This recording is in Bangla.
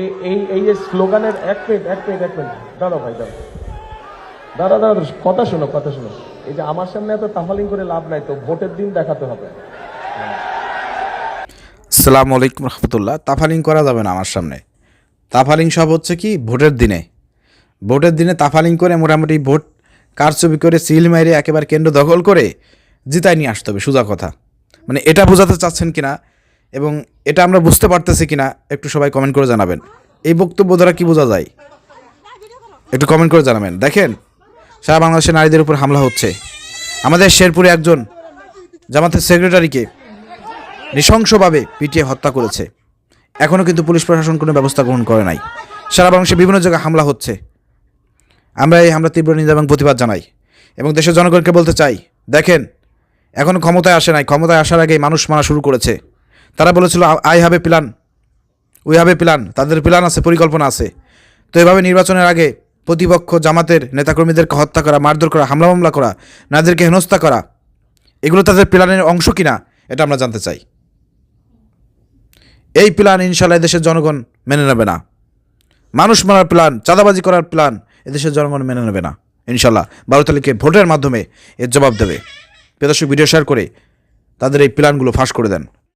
এই এই যে স্লোগানের এক মিনিট এক মিনিট এক মিনিট দাঁড়াও ভাই দাঁড়াও। দাঁড়া দাঁড়া দাঁড়া, কথা শোনো কথা শোনো। এই যে আমার সামনে এত তাফালিং করে লাভ নাই তো ভোটের দিন দেখাতে হবে। আসসালামু আলাইকুম রহমতুল্লাহ। তাফালিং করা যাবে না আমার সামনে। তাফালিং সব হচ্ছে কি? ভোটের দিনে। ভোটের দিনে তাফালিং করে মোটামুটি ভোট কারচুপি করে সিল মেরে একেবারে কেন্দ্র দখল করে জিতায় নিয়ে আসতে হবে সোজা কথা। মানে এটা বোঝাতে চাচ্ছেন কিনা? এবং এটা আমরা বুঝতে পারতেছি কিনা, একটু সবাই কমেন্ট করে জানাবেন। এই বক্তব্য দ্বারা কি বোঝা যায়? একটু কমেন্ট করে জানাবেন। দেখেন, সারা বাংলাদেশের নারীদের উপর হামলা হচ্ছে। আমাদের শেরপুরে একজন জামাতের সেক্রেটারিকে নৃশংসভাবে পিটিয়ে হত্যা করেছে। এখনও কিন্তু পুলিশ প্রশাসন কোনো ব্যবস্থা গ্রহণ করে নাই। সারা বাংলাদেশে বিভিন্ন জায়গায় হামলা হচ্ছে। আমরা এই হামলা তীব্র নিন্দা এবং প্রতিবাদ জানাই এবং দেশের জনগণকে বলতে চাই, দেখেন এখনও ক্ষমতায় আসে নাই। ক্ষমতায় আসার আগেই মানুষ মারা শুরু করেছে। তারা বলেছিল, I have a plan we have a plan তাদের প্ল্যান আছে, পরিকল্পনা আছে। তো এভাবে নির্বাচনের আগে প্রতিপক্ষ, জামাতের নেতাকর্মীদেরকে হত্যা করা, মারধর করা, হামলা মামলা করা নাদেরকে হেনস্থা করা, এগুলো তাদের প্ল্যানের অংশ কিনা, এটা আমরা জানতে চাই। এই প্ল্যান ইনশাল্লাহ দেশের জনগণ মেনে নেবে না। মানুষ মারার প্ল্যান চাঁদাবাজি করার প্ল্যান এদেশের জনগণ মেনে নেবে না ইনশাল্লাহ বারো তারিখে ভোটের মাধ্যমে এর জবাব দেবে। প্রদর্শক ভিডিও শেয়ার করে তাদের এই প্ল্যানগুলো ফাঁস করে দেন।